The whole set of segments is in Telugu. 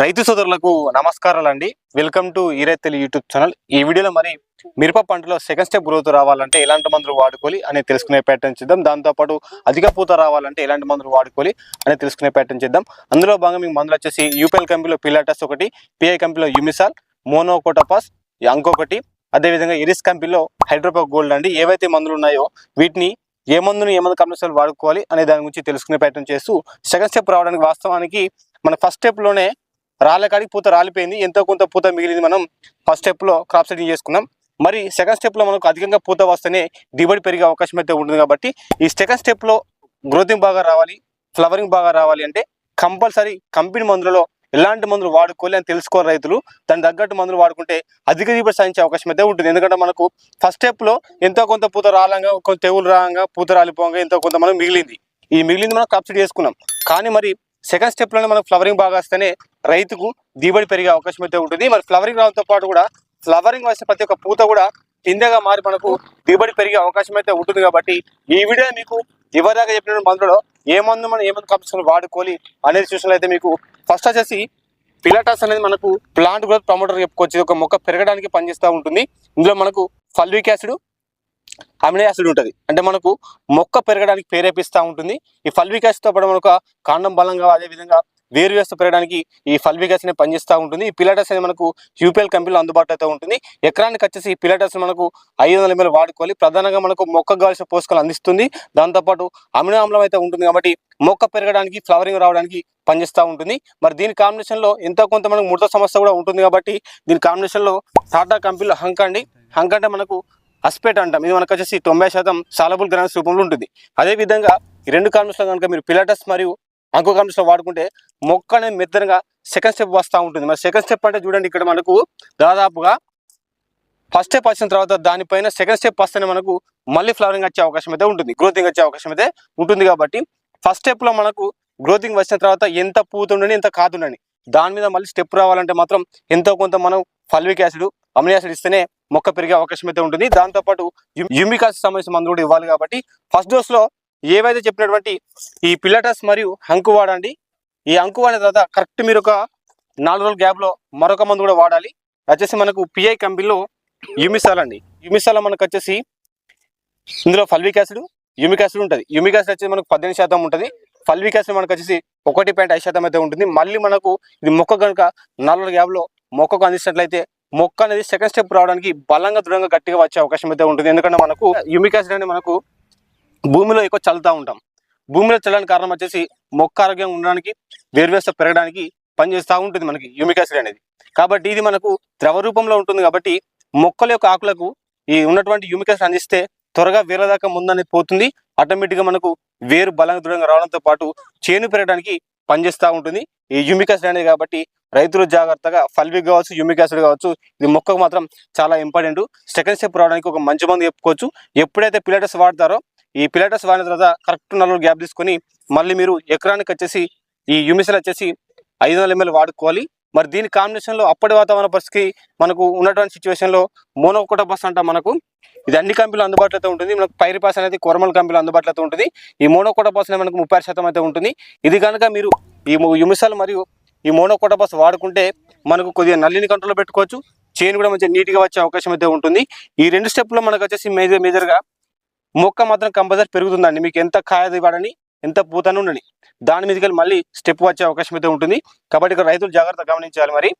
రైతు సోదరులకు నమస్కారాలు అండి వెల్కమ్ టు ఈరైతెలి యూట్యూబ్ ఛానల్ ఈ వీడియోలో మరి మిరప పంటలో సెకండ్ స్టెప్ గ్రోత్ రావాలంటే ఎలాంటి మందులు వాడుకోవాలి అనేది తెలుసుకునే ప్యాటర్న్ చేద్దాం. దాంతోపాటు అధిక పూత రావాలంటే ఎలాంటి మందులు వాడుకోవాలి అనేది తెలుసుకునే ప్యాటర్న్ చేద్దాం. అందులో భాగంగా మీకు మందులు వచ్చేసి యూపీఎల్ కంపెనీలో పిలాటస్ ఒకటి పిఐ కంపెనీలో యుమిసాల్ మోనోకోటపాస్ ఇంకొకటి అదేవిధంగా ఇరిస్ కంపెనీలో హైడ్రోపా గోల్డ్ అండి. ఏవైతే మందులు ఉన్నాయో వీటిని ఏ మందుని ఏ మందు కంపెనీలు వాడుకోవాలి అనే దాని గురించి తెలుసుకునే ప్రయత్నం చేస్తూ సెకండ్ స్టెప్ రావడానికి వాస్తవానికి మన ఫస్ట్ స్టెప్లోనే రాళ్ళ కాడికి పూత రాలిపోయింది. ఎంతో కొంత పూత మిగిలింది మనం ఫస్ట్ స్టెప్లో క్రాప్ సెట్టింగ్ చేసుకున్నాం. మరి సెకండ్ స్టెప్లో మనకు అధికంగా పూత వస్తేనే దిగుబడి పెరిగే అవకాశం అయితే ఉంటుంది కాబట్టి ఈ సెకండ్ స్టెప్లో గ్రోతింగ్ బాగా రావాలి ఫ్లవరింగ్ బాగా రావాలి అంటే కంపల్సరీ కంపెనీ మందులలో ఎలాంటి మందులు వాడుకోవాలి అని తెలుసుకోవాలి రైతులు. దాని తగ్గట్టు మందులు వాడుకుంటే అధిక దిగుబడి సాధించే అవకాశం అయితే ఉంటుంది. ఎందుకంటే మనకు ఫస్ట్ స్టెప్లో ఎంతో కొంత పూత రాలంగా కొంత తెగులు రాగా పూత రాలిపోగా ఎంతో కొంత మనం మిగిలింది. ఈ మిగిలింది మనం క్రాప్ సెట్ చేసుకున్నాం. కానీ మరి సెకండ్ స్టెప్లోనే మనకు ఫ్లవరింగ్ బాగా వస్తేనే రైతుకు దిగుబడి పెరిగే అవకాశం అయితే ఉంటుంది. మరి ఫ్లవరింగ్ రావడంతో పాటు కూడా ఫ్లవరింగ్ వచ్చిన ప్రతి ఒక్క పూత కూడా కిందగా మారి మనకు దిగుబడి పెరిగే అవకాశం అయితే ఉంటుంది కాబట్టి ఈ వీడియో మీకు ఇవ్వదాకా చెప్పిన మందులో ఏ మందు మనం ఏ మందు కంపెనీ వాడుకోవాలి అనేది చూసినట్లయితే మీకు ఫస్ట్ వచ్చేసి పిలాటాస్ అనేది మనకు ప్లాంట్ గ్రోత్ ప్రమోటర్ చెప్పుకోవచ్చు. ఒక మొక్క పెరగడానికి పనిచేస్తూ ఉంటుంది. ఇందులో మనకు ఫల్విక్ యాసిడ్ అమినో యాసిడ్ ఉంటుంది. అంటే మనకు మొక్క పెరగడానికి ప్రేరేపిస్తూ ఉంటుంది. ఈ ఫల్విక్ యాసిడ్తో పాటు మనకు కాండం బలంగా అదేవిధంగా వేరు వేస్తూ పెరగడానికి ఈ ఫల్విక్ అనేది పనిచేస్తూ ఉంటుంది. ఈ పిలాటస్ అనేది మనకు యూపీఎల్ కంపెనీలో అందుబాటులో అయితే ఉంటుంది. ఎకరానికి వచ్చేసి ఈ పిలాటస్ మనకు ఐదు వందల ఎంఎల్ వాడుకోవాలి. ప్రధానంగా మనకు మొక్క కావాల్సిన పోషకాలు అందిస్తుంది. దాంతోపాటు అమినో ఆమ్లం అయితే ఉంటుంది కాబట్టి మొక్క పెరగడానికి ఫ్లవరింగ్ రావడానికి పనిచేస్తూ ఉంటుంది. మరి దీని కాంబినేషన్లో ఎంతో కొంత మనకు ముడత సమస్య కూడా ఉంటుంది కాబట్టి దీని కాంబినేషన్లో టాటా కంపెనీలో హంక్ అండి. హంక్ అంటే మనకు అస్పేట్ అంటాం. ఇది మనకు వచ్చేసి తొంభై శాతం సాలబుల్ గ్రామ్స్ రూపంలో ఉంటుంది. అదే విధంగా ఈ రెండు కాంబినేషన్లో కనుక మీరు పిలాటస్ మరియు అంకో కాంబినేషన్ వాడుకుంటే మొక్క అనేది మెత్తనగా సెకండ్ స్టెప్ వస్తూ ఉంటుంది. మరి సెకండ్ స్టెప్ అంటే చూడండి ఇక్కడ మనకు దాదాపుగా ఫస్ట్ స్టెప్ వచ్చిన తర్వాత దానిపైన సెకండ్ స్టెప్ వస్తేనే మనకు మళ్ళీ ఫ్లవరింగ్ వచ్చే అవకాశం అయితే ఉంటుంది. గ్రోతింగ్ వచ్చే అవకాశం అయితే ఉంటుంది కాబట్టి ఫస్ట్ స్టెప్లో మనకు గ్రోతింగ్ వచ్చిన తర్వాత ఎంత పూతుండని ఎంత కాదుండని దాని మీద మళ్ళీ స్టెప్ రావాలంటే మాత్రం ఎంతో కొంత మనం ఫల్విక్ యాసిడ్ అమినో ఇస్తేనే మొక్క పెరిగే అవకాశం అయితే ఉంటుంది. దాంతోపాటు యుమిక్ సంబంధించిన మందు కూడా ఇవ్వాలి కాబట్టి ఫస్ట్ డోస్లో ఏవైతే చెప్పినటువంటి ఈ పిల్లటస్ మరియు హంకు వాడండి ఈ అంకు వాడిన తర్వాత కరెక్ట్ మీరు ఒక నాలుగు రోజుల గ్యాప్లో మరొక మందు కూడా వాడాలి. వచ్చేసి మనకు పిఐ కంపెనీలో యుమిసాల్ అండి. యుమిసాల్ మనకు వచ్చేసి ఇందులో ఫల్విక్ యాసిడ్ యుమిక్ యాసిడ్ ఉంటుంది. యుమిక్ యాసిడ్ వచ్చేసి మనకు పద్దెనిమిది శాతం ఉంటుంది. ఫల్విక్ యాసిడ్ మనకు వచ్చేసి ఒకటి పాయింట్ ఐదు శాతం అయితే ఉంటుంది. మళ్ళీ మనకు ఇది మొక్క కనుక నాలుగు గ్యాప్లో మొక్కకు అందించినట్లయితే మొక్క అనేది సెకండ్ స్టెప్ రావడానికి బలంగా దృఢంగా గట్టిగా వచ్చే అవకాశం అయితే ఉంటుంది. ఎందుకంటే మనకు యూమిక్ యాసిడ్ అనేది మనకు భూమిలో ఎక్కువ చల్లుతూ ఉంటాం. భూమిలో చల్లడానికి కారణం వచ్చేసి మొక్క ఆరోగ్యంగా ఉండడానికి వేర్వేస్త పెరగడానికి పనిచేస్తూ ఉంటుంది మనకి యూమిక్ యాసిడ్ అనేది. కాబట్టి ఇది మనకు ద్రవ రూపంలో ఉంటుంది కాబట్టి మొక్కల యొక్క ఆకులకు ఈ ఉన్నటువంటి యూమిక్ యాసిడ్ అందిస్తే త్వరగా వేరేదాకా ముందనేది పోతుంది. ఆటోమేటిక్గా మనకు వేరు బలంగా దృఢంగా రావడంతో పాటు చేను పెరగడానికి పనిచేస్తూ ఉంటుంది ఈ యూమిక్ యాసిడ్ అనేది కాబట్టి రైతులు జాగ్రత్తగా ఫల్విక్ కావచ్చు యూమిక్ యాసిడ్ కావచ్చు ఇది మొక్కకు మాత్రం చాలా ఇంపార్టెంట్. సెకండ్ స్టెప్ రావడానికి ఒక మంచి మంది చెప్పుకోవచ్చు. ఎప్పుడైతే పిలాటస్ వాడతారో ఈ పిలాటస్ వాడిన తర్వాత కరెక్ట్ నలుగురు గ్యాప్ తీసుకొని మళ్ళీ మీరు ఎకరానికి వచ్చేసి ఈ యూమిసల్ వచ్చేసి ఐదు వందల ఎంఎల్ వాడుకోవాలి. మరి దీని కాంబినేషన్లో అప్పటి వాతావరణ పరిస్థితికి మనకు ఉన్నటువంటి సిచ్యువేషన్లో మోనోకోటబస్ అంట మనకు. ఇది అన్ని కంపెనీలు అందుబాటులో అయితే ఉంటుంది. మనకు పైరిపాస్ అనేది కొరమల్ కంపెనీలు అందుబాటులో అయితే ఉంటుంది. ఈ మోనోకోటబస్ అనేది మనకు ముప్పై శాతం అయితే ఉంటుంది. ఇది కనుక మీరు ఈ యుమిసల్ మరియు ఈ మోనోకోటబస్ వాడుకుంటే మనకు కొద్దిగా నల్లిని కంట్రోల్లో పెట్టుకోవచ్చు. చేను కూడా మంచిగా నీట్గా వచ్చే అవకాశం అయితే ఉంటుంది. ఈ రెండు స్టెప్లో మనకు వచ్చేసి మేజర్ మేజర్గా మొక్క మాత్రం కంపల్సరీ పెరుగుతుందండి. మీకు ఎంత కాయది ఇవ్వడని ఎంత పూతను ఉండని దాని మీదకి వెళ్ళి మళ్ళీ స్టెప్ వచ్చే అవకాశం అయితే ఉంటుంది. కాబట్టి ఇక్కడ రైతులు జాగ్రత్త గమనించాలి మరి.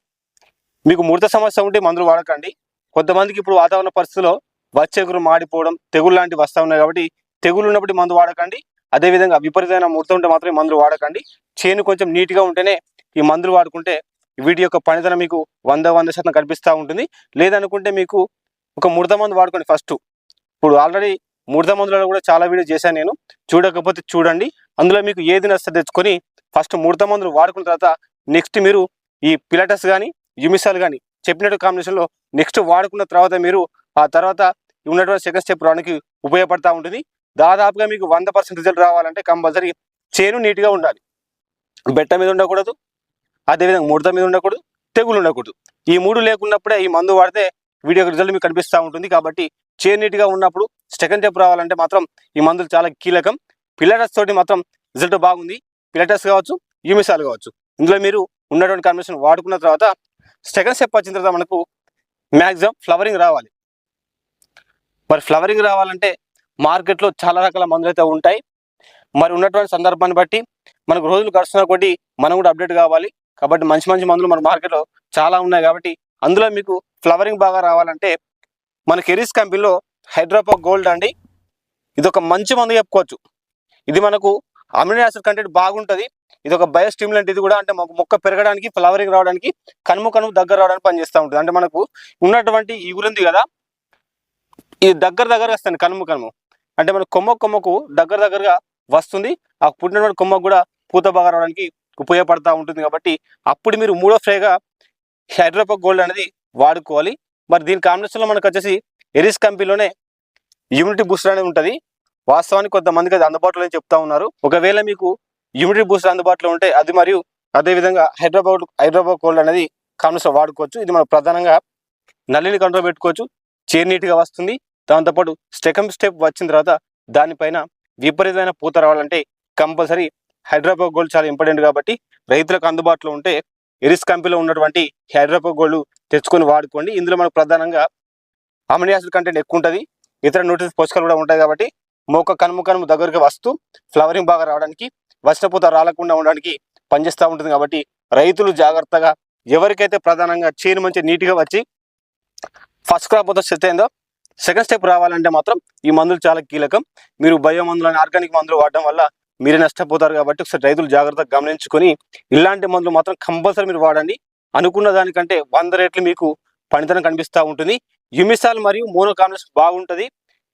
మీకు ముడత సమస్య ఉంటే మందులు వాడకండి. కొంతమందికి ఇప్పుడు వాతావరణ పరిస్థితుల్లో వచ్చేగురు మాడిపోవడం తెగులు లాంటివి వస్తూ ఉన్నాయి కాబట్టి తెగులు ఉన్నప్పుడు మందు వాడకండి. అదేవిధంగా విపరీతమైన ముడత ఉంటే మాత్రమే మందులు వాడకండి. చేను కొంచెం నీట్గా ఉంటేనే ఈ మందులు వాడుకుంటే వీటి యొక్క పనితనం మీకు వంద వంద శాతం కనిపిస్తూ ఉంటుంది. లేదనుకుంటే మీకు ఒక ముడత మందు వాడుకోండి ఫస్ట్. ఇప్పుడు ఆల్రెడీ ముడత మందులలో కూడా చాలా వీడియో చేశాను నేను. చూడకపోతే చూడండి. అందులో మీకు ఏది నచ్చ తెచ్చుకొని ఫస్ట్ ముడత మందులు వాడుకున్న తర్వాత నెక్స్ట్ మీరు ఈ పిలటస్ కానీ యుమిసాల్ కానీ చెప్పినట్టు కాంబినేషన్లో నెక్స్ట్ వాడుకున్న తర్వాత మీరు ఆ తర్వాత ఉన్నటువంటి సెకండ్ స్టెప్ రావడానికి ఉపయోగపడతా ఉంటుంది. దాదాపుగా మీకు వంద పర్సెంట్ రిజల్ట్ రావాలంటే కంపల్సరీ చేను నీట్గా ఉండాలి. బెట్ట మీద ఉండకూడదు. అదేవిధంగా ముడత మీద ఉండకూడదు తెగులు ఉండకూడదు. ఈ మూడు లేకున్నప్పుడే ఈ మందు వాడితే వీడియో రిజల్ట్ మీకు కనిపిస్తూ ఉంటుంది. కాబట్టి చేను ఉన్నప్పుడు సెకండ్ స్టెప్ రావాలంటే మాత్రం ఈ మందులు చాలా కీలకం. పిల్లటస్ తోటి మాత్రం రిజల్ట్ బాగుంది. పిల్లటస్ కావచ్చు యూమిసాల్ కావచ్చు. ఇందులో మీరు ఉన్నటువంటి కాంబినేషన్ వాడుకున్న తర్వాత సెకండ్ స్టెప్ వచ్చిన తర్వాత మనకు మ్యాక్సిమం ఫ్లవరింగ్ రావాలి. మరి ఫ్లవరింగ్ రావాలంటే మార్కెట్లో చాలా రకాల మందులు అయితే ఉంటాయి. మరి ఉన్నటువంటి సందర్భాన్ని బట్టి మనకు రోజులు గడుస్తున్న కొద్దీ మనం కూడా అప్డేట్ కావాలి. కాబట్టి మంచి మంచి మందులు మన మార్కెట్లో చాలా ఉన్నాయి కాబట్టి అందులో మీకు ఫ్లవరింగ్ బాగా రావాలంటే మన కెరీస్ కంపెనీలో హైడ్రోపా గోల్డ్ అండి. ఇది ఒక మంచి మందు చెప్పుకోవచ్చు. ఇది మనకు అమినో యాసిడ్ కంటెంట్ బాగుంటుంది. ఇది ఒక బయో స్టిమ్యులెంట్ ఇది కూడా అంటే మాకు మొక్క పెరగడానికి ఫ్లవరింగ్ రావడానికి కనుమ కనుమ దగ్గర రావడానికి పనిచేస్తూ ఉంటుంది. అంటే మనకు ఉన్నటువంటి ఇగురుంది కదా ఇది దగ్గర దగ్గర వస్తుంది కనుమ కనుము. అంటే మన కొమ్మ కొమ్మకు దగ్గర దగ్గరగా వస్తుంది. ఆ పుట్టినటువంటి కొమ్మకు కూడా పూత బాగా రావడానికి ఉపయోగపడతా ఉంటుంది కాబట్టి అప్పుడు మీరు మూడో ఫ్రేగా హైడ్రోపా గోల్డ్ అనేది వాడుకోవాలి. మరి దీని కాంబినేషన్లో మనకు వచ్చేసి ఎరిస్ కంపెనీలోనే ఇమ్యూనిటీ బూస్టర్ అనేది ఉంటుంది. వాస్తవానికి కొంతమందికి అది అందుబాటులో అని చెప్తా ఉన్నారు. ఒకవేళ మీకు ఇమ్యూనిటీ బూస్టర్ అందుబాటులో ఉంటే అది మరియు అదే విధంగా హైదరాబాద్ హైదరాబాద్ కోల్డ్ అనేది కాంబినేషన్ వాడుకోవచ్చు. ఇది మనం ప్రధానంగా నల్లిని కంట్రోల్ పెట్టుకోవచ్చు. చేరు నీట్గా వస్తుంది. దాంతోపాటు స్టెకం స్టెప్ వచ్చిన తర్వాత దానిపైన విపరీతమైన పూత రావాలంటే కంపల్సరీ హైదరాబాద్ గోల్డ్ చాలా ఇంపార్టెంట్ కాబట్టి రైతులకు అందుబాటులో ఉంటే ఎరిస్ కంపెనీలో ఉన్నటువంటి హైదరాబాద్ గోల్డ్ తెచ్చుకొని వాడుకోండి. ఇందులో మనకు ప్రధానంగా అమినియాసిడ్ కంటెంట్ ఎక్కువ ఉంటుంది. ఇతర న్యూట్రిన్స్ పోషకాలు కూడా ఉంటాయి కాబట్టి మొక్క కనుము కనుము దగ్గరికి వస్తూ ఫ్లవరింగ్ బాగా రావడానికి వర్షపూత రాలకుండా ఉండడానికి పనిచేస్తూ ఉంటుంది కాబట్టి రైతులు జాగ్రత్తగా ఎవరికైతే ప్రధానంగా చేను మంచి నీట్గా వచ్చి ఫస్ట్ క్రాప్ అయితే సెట్ అయిందో సెకండ్ స్టెప్ రావాలంటే మాత్రం ఈ మందులు చాలా కీలకం. మీరు బయో మందులు ఆర్గానిక్ మందులు వాడడం వల్ల మీరే నష్టపోతారు కాబట్టి ఒకసారి రైతులు జాగ్రత్తగా గమనించుకొని ఇలాంటి మందులు మాత్రం కంపల్సరీ మీరు వాడండి. అనుకున్న దానికంటే వంద రేట్లు మీకు పనితనం కనిపిస్తూ ఉంటుంది. యుమిసాల్ మరియు మోనో కాంబినేషన్ బాగుంటుంది.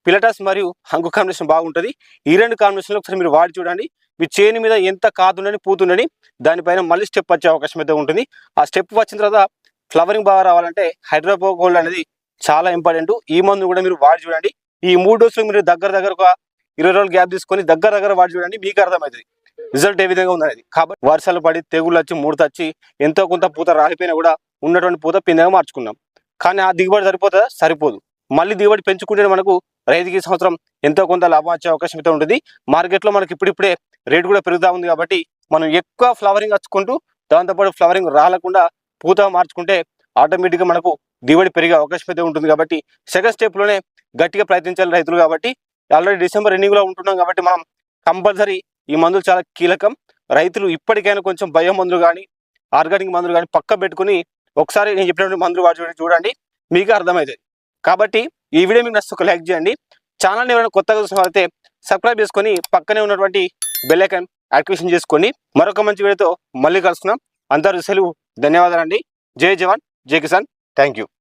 పిలటస్ మరియు హంగు కాంబినేషన్ బాగుంటుంది. ఈ రెండు కాంబినేషన్లో ఒకసారి మీరు వాడి చూడండి. మీ చేను మీద ఎంత కాతుండని పూతుండని దానిపైన మళ్ళీ స్టెప్ వచ్చే అవకాశం అయితే ఉంటుంది. ఆ స్టెప్ వచ్చిన తర్వాత ఫ్లవరింగ్ బాగా రావాలంటే హైడ్రోపోగోల్డ్ అనేది చాలా ఇంపార్టెంట్. ఈ మందు కూడా మీరు వాడి చూడండి. ఈ మూడు డోసులు మీరు దగ్గర దగ్గర ఒక ఇరవై రోజులు గ్యాప్ తీసుకొని దగ్గర దగ్గర వాడి చూడండి మీకు అర్థమవుతుంది రిజల్ట్ ఏ విధంగా ఉందనేది. కాబట్టి వర్షాలు పడి తెగుళ్ళు వచ్చి ముడతచ్చి ఎంతో కొంత పూత రాలిపోయినా కూడా ఉన్నటువంటి పూత పిందగా మార్చుకున్నాం. కానీ ఆ దిగుబడి సరిపోతుందా? సరిపోదు. మళ్ళీ దిగుబడి పెంచుకుంటే మనకు రైతుకి సంవత్సరం ఎంతో కొంత లాభం వచ్చే అవకాశం అయితే ఉంటుంది. మార్కెట్లో మనకి ఇప్పుడిప్పుడే రేటు కూడా పెరుగుతూ ఉంది కాబట్టి మనం ఎక్కువ ఫ్లవరింగ్ వచ్చుకుంటూ దాంతోపాటు ఫ్లవరింగ్ రాలకుండా పూత మార్చుకుంటే ఆటోమేటిక్గా మనకు దిగుబడి పెరిగే అవకాశం అయితే ఉంటుంది కాబట్టి సెకండ్ స్టెప్లోనే గట్టిగా ప్రయత్నించాలి రైతులు కాబట్టి ఆల్రెడీ డిసెంబర్ ఎండింగ్లో ఉంటున్నాం కాబట్టి మనం కంపల్సరీ ఈ మందులు చాలా కీలకం. రైతులు ఇప్పటికైనా కొంచెం భయం మందులు కానీ ఆర్గానిక్ మందులు కానీ పక్క పెట్టుకుని ఒకసారి నేను చెప్పినటువంటి మందులు వాడి చూడండి మీకు అర్థమవుతుంది కాబట్టి ఈ వీడియో మీకు నచ్చితే ఒక లైక్ చేయండి. ఛానల్ని ఎవరైనా కొత్తగా చూసిన అయితే సబ్స్క్రైబ్ చేసుకొని పక్కనే ఉన్నటువంటి బెల్ ఐకాన్ యాక్టివేషన్ చేసుకొని మరొక మంచి వీడియోతో మళ్ళీ కలుసుకున్నాం అందరూ సెలవు ధన్యవాదాలండి. జై జవాన్ జై కిసాన్. Thank you